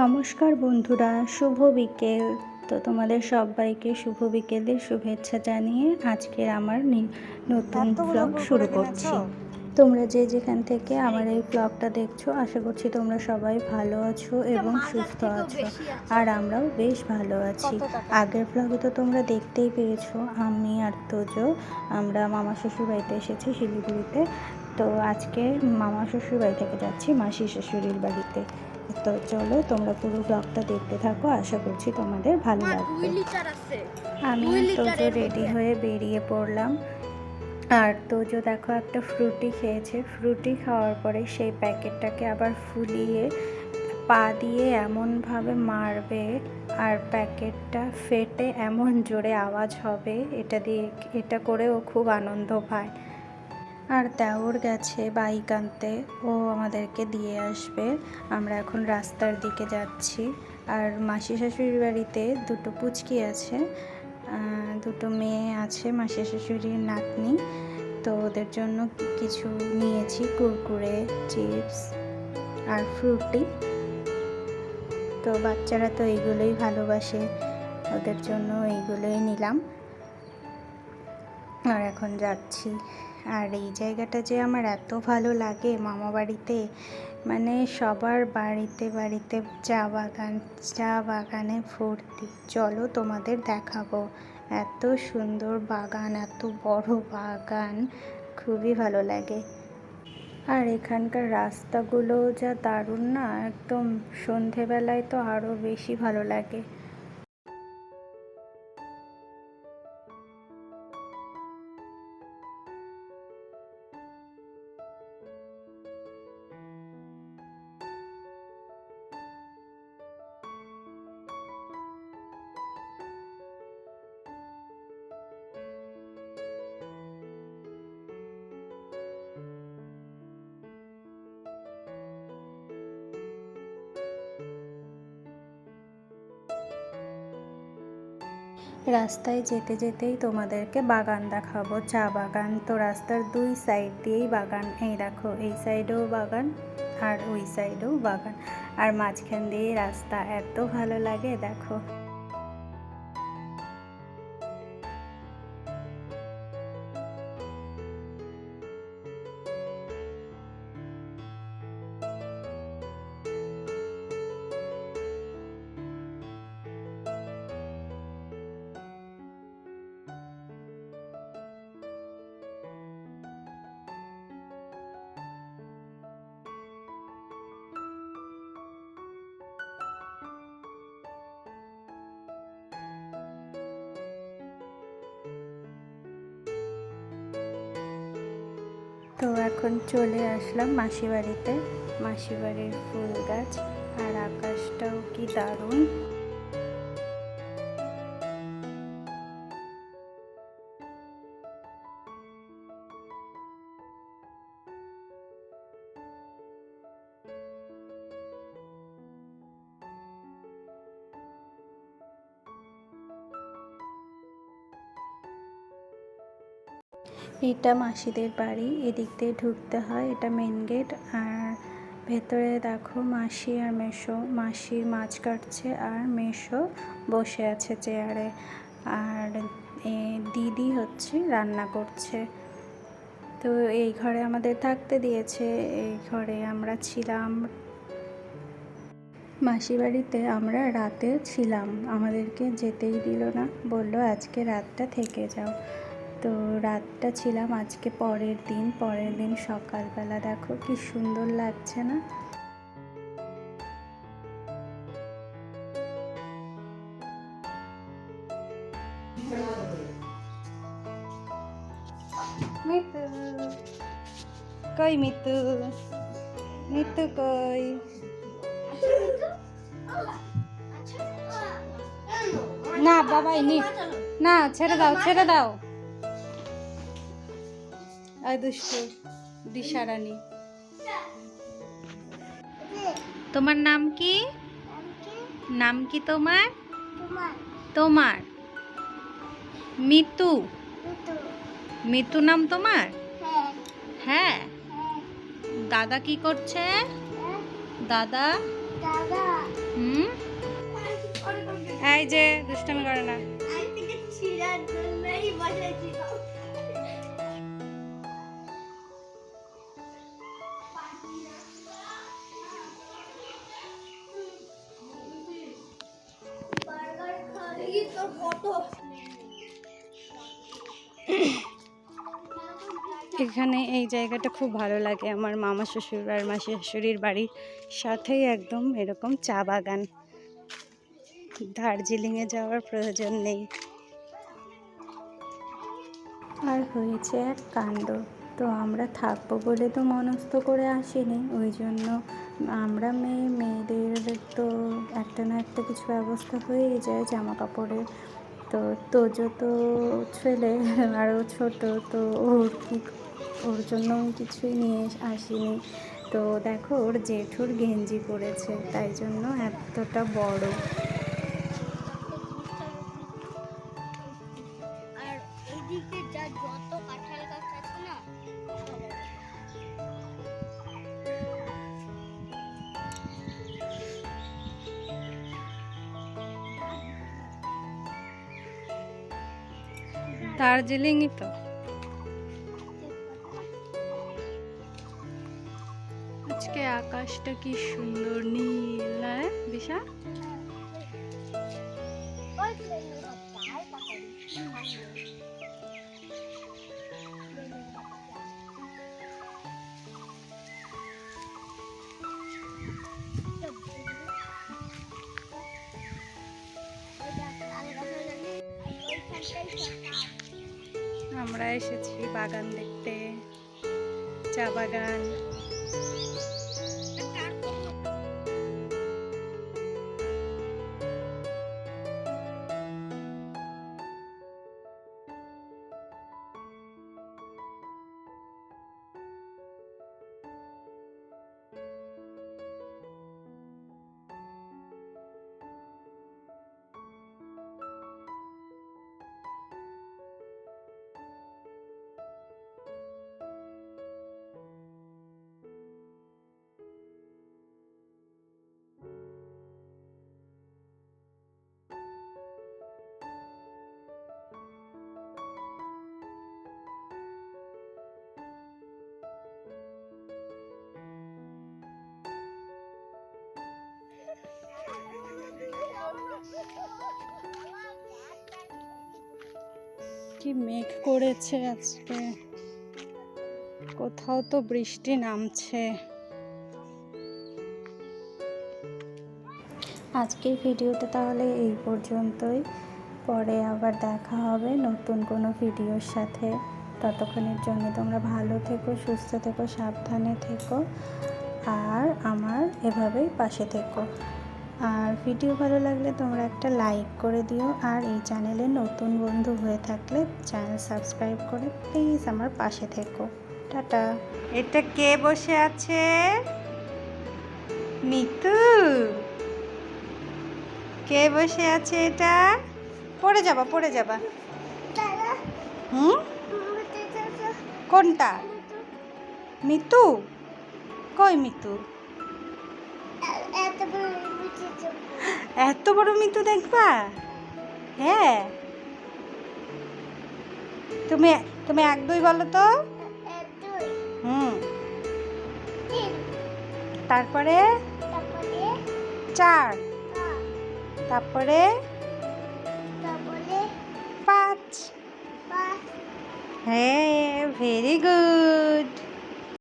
নমস্কার বন্ধুরা শুভ বিকেল। তো তোমাদের সবাইকে শুভ বিকেলের শুভেচ্ছা জানিয়ে আজকের আমার নতুন ব্লগ শুরু করছি। তোমরা যে যেখান থেকে আমার এই ব্লগটা দেখছ আশা করছি তোমরা সবাই ভালো আছো এবং সুস্থ আছো। আর আমরাও বেশ ভালো আছি। আগের ব্লগে তো তোমরা দেখতেই পেয়েছ আমি আর তোজো আমরা মামা শ্বশুর বাড়িতে এসেছি শিলিগুড়িতে। তো আজকে মামা শ্বশুর বাড়ি থেকে যাচ্ছি মাসি শাশুড়ির বাড়িতে। তো চলো তোমরা পুরো ব্লগটা দেখতে থাকো আশা করছি তোমাদের ভালো লাগবে। আমি তোজো রেডি হয়ে বেরিয়ে পড়লাম। আর তোজো দেখো একটা ফ্রুটি খেয়েছে। ফ্রুটি খাওয়ার পরে সেই প্যাকেটটাকে আবার ফুলিয়ে পা দিয়ে এমনভাবে মারবে আর প্যাকেটটা ফেটে এমন জোরে আওয়াজ হবে এটা দিয়ে এটা করে ও খুব আনন্দ পায়। আর দেওর গেছে বাইক আনতে। ও আমাদেরকে দিয়ে আসবে। আমরা এখন রাস্তার দিকে যাচ্ছি। আর মাসি শাশুড়ির বাড়িতে দুটো পুচকি আছে। দুটো মেয়ে আছে মাসি শাশুড়ির নাতনি। তো ওদের জন্য কিছু নিয়েছি, কুরকুরে, চিপস আর ফ্রুটি। তো বাচ্চারা তো এইগুলোই ভালোবাসে। ওদের জন্য এইগুলোই নিলাম। আর এখন যাচ্ছি। আর এই জায়গাটা যে আমার এত ভালো লাগে মামা বাড়িতে মানে সবার বাড়িতে বাড়িতে চা বাগান, চা বাগানে ভর্তি। চলো তোমাদের দেখাবো। এত সুন্দর বাগান, এত বড় বাগান, খুবই ভালো লাগে। আর এখানকার রাস্তাগুলো যা দারুণ না, একদম সন্ধেবেলায় তো আরও বেশি ভালো লাগে। রাস্তায় যেতে যেতেই তোমাদেরকে বাগান দেখাবো, চা বাগান। তো রাস্তার দুই সাইড দিয়েই বাগান। এই দেখো, এই সাইডেও বাগান আর ওই সাইডেও বাগান। আর মাঝখান দিয়ে রাস্তা। এত ভালো লাগে, দেখো। তো এখন চলে আসলাম মাসি বাড়িতে। মাসি বাড়ির ফুল গাছ আর আকাশটাও কি দারুণ। এটা মাসিদের বাড়ি, এদিক দিয়ে ঢুকতে হয়, এটা মেন গেট আর ভেতরে দেখো মাসি আর মেশো। মাসি মাছ কাটছে আর মেশো বসে আছে চেয়ারে আর দিদি হচ্ছে রান্না করছে। তো এই ঘরে আমাদের থাকতে দিয়েছে, এই ঘরে আমরা ছিলাম। মাসি বাড়িতে আমরা রাতে ছিলাম, আমাদেরকে যেতেই দিল না, বলল আজকে রাতটা থেকে যাও। তো রাতটা ছিলাম আজকে পরের দিন পরের দিন সকালবেলা। দেখো কি সুন্দর লাগছে না? মিতু, কই মিতু? মিতু কই? না, বাবাই নি না, ছেড়ে দাও ছেড়ে দাও। দুষ্টু দিশারানি। তোমার নাম কি? নাম কি? তোমার? তোমার। মিতু। মিতু। নাম তোমার? হ্যাঁ। দাদা কি করছে? দাদা? দাদা। হুম? এই যে দুষ্টামি করে না। এখানে এই জায়গাটা খুব ভালো লাগে আমার মামা শ্বশুর আর মাসি শাশুড়ির বাড়ির সাথেই একদম এরকম চা বাগান। দার্জিলিংয়ে যাওয়ার প্রয়োজন নেই। আর হয়েছে এক কাণ্ড। তো আমরা থাকব বলে তো মনস্থ করে আসিনি, ওই জন্য আমরা মেয়ে, মেয়েদের তো একটা না একটা কিছু ব্যবস্থা হয়েই যায় জামা কাপড়ের তো তোজো তো ছেলে আরও ছোট, তো ওর ওর জন্য কিছুই নিয়ে আসিনি। তো দেখো, ওর জেঠুর গেঞ্জি পরেছে, তাই জন্য এতটা বড়। দার্জিলিংই তো। আজকে আকাশটা কি সুন্দর নীল হ্যাঁ বিশা আর পাকারি আমরা এসেছি বাগান দেখতে চা বাগান। কি মেঘ করেছে আজকে? কোথাও তো বৃষ্টি নামছে। আজকের ভিডিওটা তাহলে এই পর্যন্তই। পরে আবার দেখা হবে নতুন কোনো ভিডিওর সাথে। ততক্ষণের জন্য তোমরা ভালো থেকো, সুস্থ থেকো, সাবধানে থেকো। আর আমার এভাবেই পাশে থেকো। আর ভিডিও ভালো লাগলে তোমরা একটা লাইক করে দিও আর এই চ্যানেলে নতুন বন্ধু হয়ে থাকলে চ্যানেল সাবস্ক্রাইব করে প্লিজ আমার পাশে থেকো। টাটা। এটা কে বসে আছে? মিতু। কে বসে আছে এটা? পড়ে যাবা পড়ে যাবা। হুম? কোনটা? মিতু? কই মিতু? এত বড় মিতু দেখবা? হ্যাঁ। তুমি তুমি এক দুই বলো তো। হুম। তারপরে? চার। তারপরে? পাঁচ। হ্যাঁ ভেরি গুড